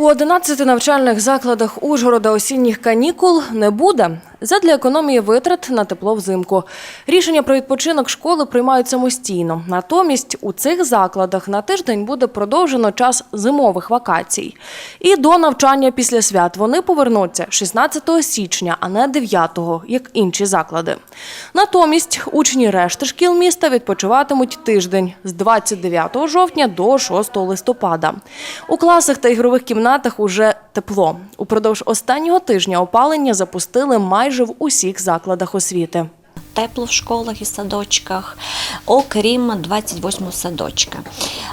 У 11 навчальних закладах Ужгорода осінніх канікул не буде. Задля економії витрат на тепло взимку. Рішення про відпочинок школи приймають самостійно. Натомість у цих закладах на тиждень буде продовжено час зимових вакацій. І до навчання після свят вони повернуться 16 січня, а не 9, як інші заклади. Натомість учні решти шкіл міста відпочиватимуть тиждень з 29 жовтня до 6 листопада. У класах та ігрових кімнатах уже тепло. Упродовж останнього тижня опалення запустили майже в усіх закладах освіти. Тепло в школах і садочках, окрім 28 садочка.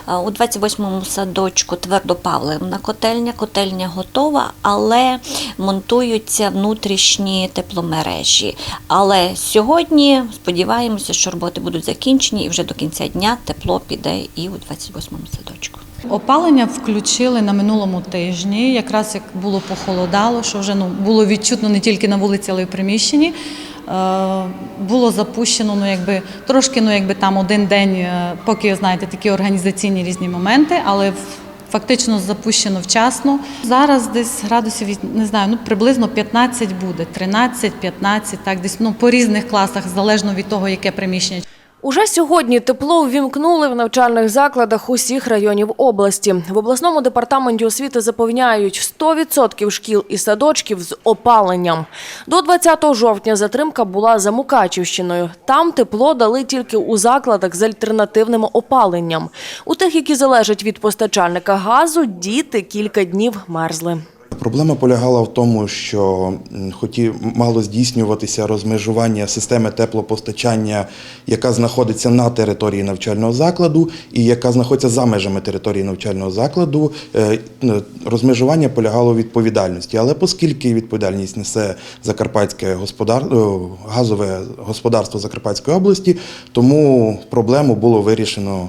Е, У 28 садочку твердопаливна котельня, котельня готова, але монтуються внутрішні тепломережі. Але сьогодні сподіваємося, що роботи будуть закінчені і вже до кінця дня тепло піде і у 28 садочку. Опалення включили на минулому тижні, якраз як було похолодало, що вже ну, було відчутно не тільки на вулиці, але й в приміщенні. Е, було запущено ну, якби, трошки ну, якби, там один день, е, поки знаєте, такі організаційні різні моменти, але фактично запущено вчасно. Зараз десь градусів не знаю, ну приблизно 15 буде, 13, 15, так десь ну, по різних класах, залежно від того, яке приміщення. Уже сьогодні тепло ввімкнули в навчальних закладах усіх районів області. В обласному департаменті освіти запевняють 100% шкіл і садочків з опаленням. До 20 жовтня затримка була за Мукачівщиною. Там тепло дали тільки у закладах з альтернативним опаленням. У тих, які залежать від постачальника газу, діти кілька днів мерзли. Проблема полягала в тому, що м, хотів мало здійснюватися розмежування системи теплопостачання, яка знаходиться на території навчального закладу, і яка знаходиться за межами території навчального закладу. Е, Розмежування полягало в відповідальності. Але оскільки відповідальність несе Закарпатське господар... газове господарство Закарпатської області, тому проблему було вирішено